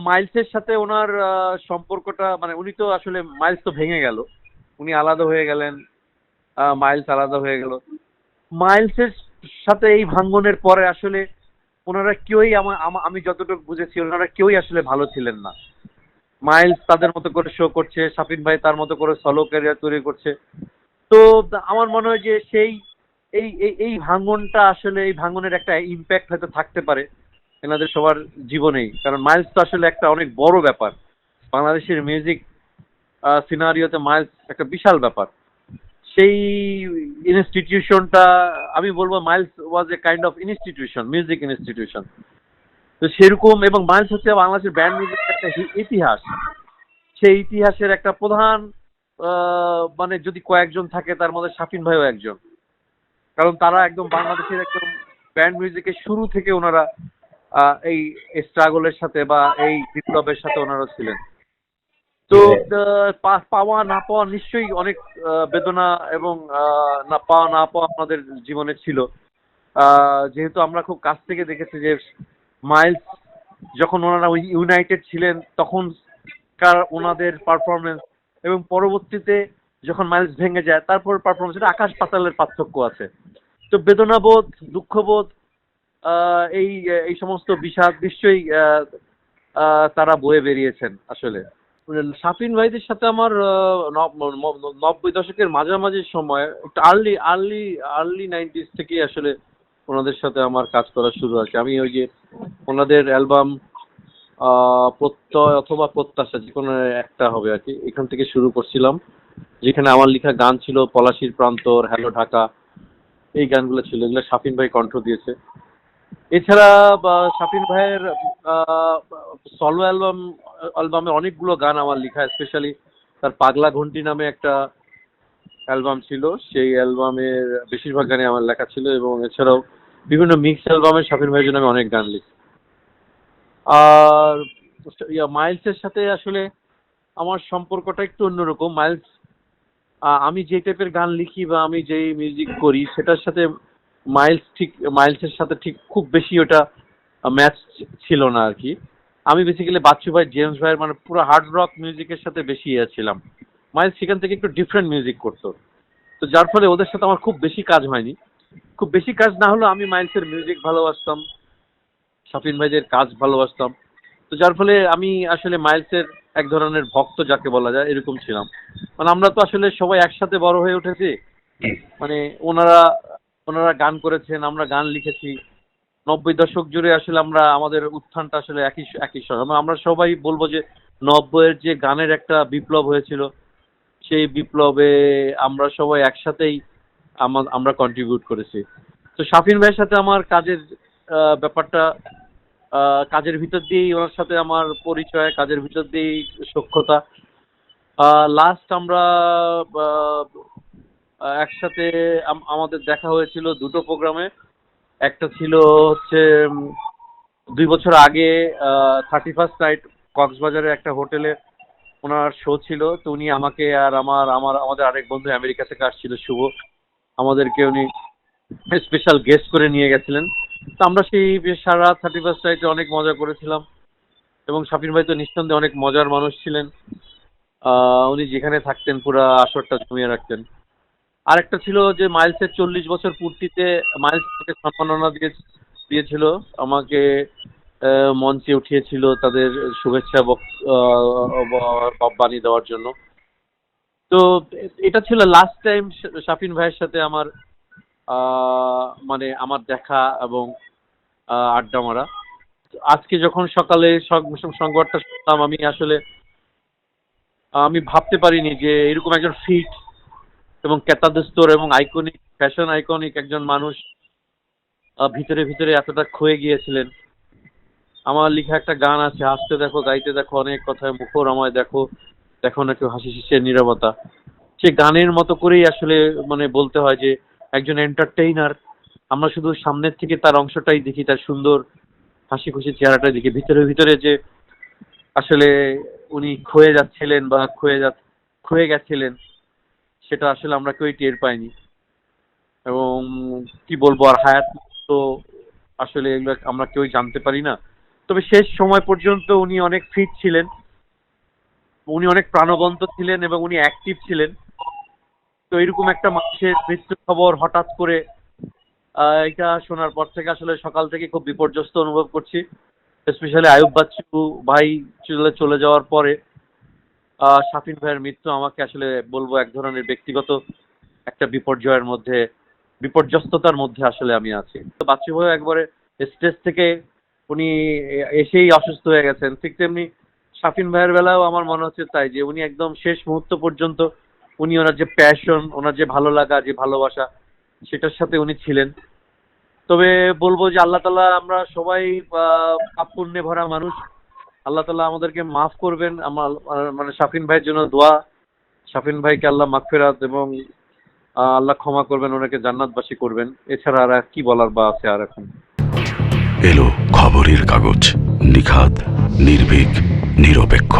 মাইলসের সাথে ওনার সম্পর্কটা মানে উনি তো আসলে মাইলস তো ভেঙে গেল। উনি আলাদা হয়ে গেলেন মাইলস আলাদা হয়ে গেল। মাইলসের সাথে এই ভাঙ্গনের পরে আসলে ওনারা কেউই আমা- আমা- যতটুকু বুঝেছি, ওনারা কেউই আসলে ভালো ছিলেন না। মাইলস তাদের মতো করে শো করছে শাফিন ভাই তার মতো করে সলো ক্যারিয়ার তৈরি করছে। তো আমার মনে হয় যে সেই, এই এই ভাঙ্গনটা আসলে, এই ভাঙ্গনের একটা ইম্প্যাক্ট হয়তো থাকতে পারে। এনাদের সবার জীবনেই। কারণ মাইলস তো আসলে একটা অনেক বড় ব্যাপার। বাংলাদেশের মিউজিক সিনারিওতে মাইলস একটা বিশাল ব্যাপার। সেই ইনস্টিটিউশনটা আমি বলব Miles was a kind of institution music institution তো সেরকম এবং মাইলস হচ্ছে বাংলাদেশের ব্যান্ড মিউজিক একটা ইতিহাস। সেই ইতিহাসের একটা প্রধান মানে যদি কয়েকজন থাকে, তার মধ্যে শাফিন ভাইও একজন। কারণ তারা একদম বাংলাদেশের একদম ব্যান্ড মিউজিকের শুরু থেকে ওনারা এই স্ট্রাগলের সাথে বা এই বিপ্লবের সাথে ওনারা ছিলেন। তো পাওয়া না পাওয়া নিশ্চয়ই অনেক বেদনা এবং না পাওয়া না পাওয়া আমাদের জীবনে ছিল। যেহেতু আমরা খুব কাছ থেকে দেখেছি যে মাইলস যখন ওনারা ইউনাইটেড ছিলেন তখন কার ওনাদের পারফরমেন্স এবং পরবর্তীতে যখন মাইলস ভেঙে যায় তারপর পারফরমেন্স এটা আকাশ পাতালের পার্থক্য আছে। তো বেদনাবোধ দুঃখবোধ এই এই সমস্ত বিষাদ নিশ্চয়ই তারা বয়ে বেরিয়েছেন আসলে। সাফিন ভাইদের সাথে আমার নব- নব্বই দশকের মাঝামাঝি সময়, একটু আর্লি আর্লি আর্লি নাইনটিস থেকেই আসলে ওনাদের সাথে আমার কাজ করা শুরু আছে আমি ওই যে ওনাদের অ্যালবাম প্রত্যয় অথবা প্রত্যাশা, যে কোনো একটা হবে আর কি, এখান থেকে শুরু করছিলাম। যেখানে আমার লেখা গান ছিল পলাশির প্রান্তর, হ্যালো ঢাকা, এই গানগুলো ছিল। এগুলো সাফিন ভাই কণ্ঠ দিয়েছে। এছাড়া শাফিন ভাইয়ের সলো অ্যালবাম অ্যালবামে অনেকগুলো গান আমার লেখা স্পেশালি তার পাগলা ঘন্টি নামে একটা অ্যালবাম ছিল। সেই অ্যালবামের বেশিরভাগ গানে আমার লেখা ছিল এবং এছাড়াও বিভিন্ন মিক্স অ্যালবামে শাফিন ভাইয়ের জন্য আমি অনেক গান লিখি। আর মাইলসের সাথে আসলে আমার সম্পর্কটা একটু অন্যরকম। মাইলস আমি যে টাইপের গান লিখি বা আমি যেই মিউজিক করি, সেটার সাথে মাইলস ঠিক মাইলসের সাথে ঠিক খুব বেশি ওটা ম্যাচ ছিল না আর কি আমি বেসিক্যালি বাচ্চু ভাই জেমস ভাইয়ের মানে পুরো হার্ড রক মিউজিকের সাথে বেশি ইয়ে ছিলাম। মাইলস সেখান থেকে একটু ডিফারেন্ট মিউজিক করতো। তো যার ফলে ওদের সাথে আমার খুব বেশি কাজ হয়নি। খুব বেশি কাজ না হলেও আমি মাইলসের মিউজিক ভালোবাসতাম শাফিন ভাইদের কাজ ভালোবাসতাম। তো যার ফলে আমি আসলে মাইলসের এক ধরনের ভক্ত যাকে বলা যায় এরকম ছিলাম। মানে আমরা তো আসলে সবাই একসাথে বড় হয়ে উঠেছি। মানে ওনারা ওনারা গান করেছেন, আমরা গান লিখেছি। নব্বই দশক জুড়ে আসলে আমরা, আমাদের উত্থানটা আসলে একই একই সময়। আমরা- সবাই বলব যে নব্বইয়ের যে গানের একটা বিপ্লব হয়েছিল, সেই বিপ্লবে আমরা সবাই একসাথেই আমরা কন্ট্রিবিউট করেছি। তো শাফিন ভাইয়ের সাথে আমার কাজের ব্যাপারটা কাজের ভিতর দিয়েই ওনার সাথে আমার পরিচয়, কাজের ভিতর দিয়েই সক্ষতা লাস্ট আমরা একসাথে আম- আমাদের দেখা হয়েছিল দুটো প্রোগ্রামে। একটা ছিল হচ্ছে দুই বছর আগে থার্টি ফার্স্ট নাইট কক্সবাজারে একটা হোটেলে ওনার শো ছিল। তো উনি আমাকে আর আমার আমার, আমাদের আরেক বন্ধু আমেরিকা থেকে আসছিল, শুভ। আমাদেরকে উনি স্পেশাল গেস্ট করে নিয়ে গেছিলেন। তো আমরা সেই সারা থার্টি ফার্স্ট নাইটে অনেক মজা করেছিলাম। এবং শাফিন ভাই তো নিঃসন্দেহে অনেক মজার মানুষ ছিলেন। উনি যেখানে থাকতেন পুরো আসরটা জমিয়ে রাখতেন। আরেকটা ছিল যে মাইলসের চল্লিশ বছর পূর্তিতে মাইলস আমাকে সম্মাননা দিয়ে দিয়েছিল, আমাকে মঞ্চে উঠিয়েছিল তাদের শুভেচ্ছা বাণী দেওয়ার জন্য। তো এটা ছিল লাস্ট টাইম শাফিন ভাইয়ের সাথে আমার মানে আমার দেখা এবং আড্ডা মারা। আজকে যখন সকালে সংবাদটা শুনলাম, আমি আসলে আমি ভাবতে পারিনি যে এরকম একজন ফিট এবং কেতাদস্তর এবং আইকনিক ফ্যাশন আইকনিক একজন মানুষ ভিতরে ভিতরে এতটা ক্ষয়ে গিয়েছিলেন। আমার লেখা একটা গান আছে, হাসতে দেখো, গাইতে দেখো, অনেক কথায় মুখর আমায় দেখো দেখো না কেউ হাসি শিশির নীরবতা। সে গানের মতো করেই আসলে মানে বলতে হয় যে, একজন এন্টারটেইনার আমরা শুধু সামনের থেকে তার অংশটাই দেখি, তার সুন্দর হাসি খুশি চেহারাটা দেখি। ভিতরে ভিতরে যে আসলে উনি ক্ষয়ে যাচ্ছিলেন বা ক্ষয়ে যা ক্ষয়ে গেছিলেন সেটা আসলে আমরা কেউই টের পাইনি। এবং কি বলব, আর হায়াত তো আসলে এগুলো আমরা কেউই জানতে পারি না। তবে শেষ সময় পর্যন্ত উনি অনেক ফিট ছিলেন। উনি অনেক প্রাণবন্ত ছিলেন এবং উনি অ্যাক্টিভ ছিলেন। তো এরকম একটা মানুষের মৃত্যু খবর হঠাৎ করে এটা শোনার পর থেকে আসলে সকাল থেকে খুব বিপর্যস্ত অনুভব করছি। স্পেশালি আয়ুব বাচ্চু ভাই চলে চলে যাওয়ার পরে শাফিন ভাইয়ের মৃত্যু আমাকে আসলে বলব এক ধরনের ব্যক্তিগত একটা বিপর্যয়ের মধ্যে বিপর্যস্ততার মধ্যে আসলে আমি আছি। তো বাচ্চু ভাই একবারে স্টেজ থেকে উনি এসেই অসুস্থ হয়ে গেছেন। ঠিক তেমনি শাফিন ভাইয়ের বেলাও আমার মনে হচ্ছে তাই যে উনি একদম শেষ মুহূর্ত পর্যন্ত উনি ওনার যে প্যাশন ওনার যে ভালো লাগা যে ভালোবাসা সেটার সাথে উনি ছিলেন। তবে বলব যে আল্লাহ তালা আমরা সবাই আহ, পুণ্যে ভরা মানুষ। আল্লাহ তালা আমাদেরকে মাফ করবেন। আমার মানে শাফিন ভাইয়ের জন্য দোয়া। শাফিন ভাইকে আল্লাহ মাগফিরাত এবং আল্লাহ ক্ষমা করবেন, ওনাকে জান্নাতবাসী করবেন। এছাড়া আর কি বলার বা আছে আর এখন? এলো খবরের কাগজ নিখাত নির্ভীক, নিরপেক্ষ।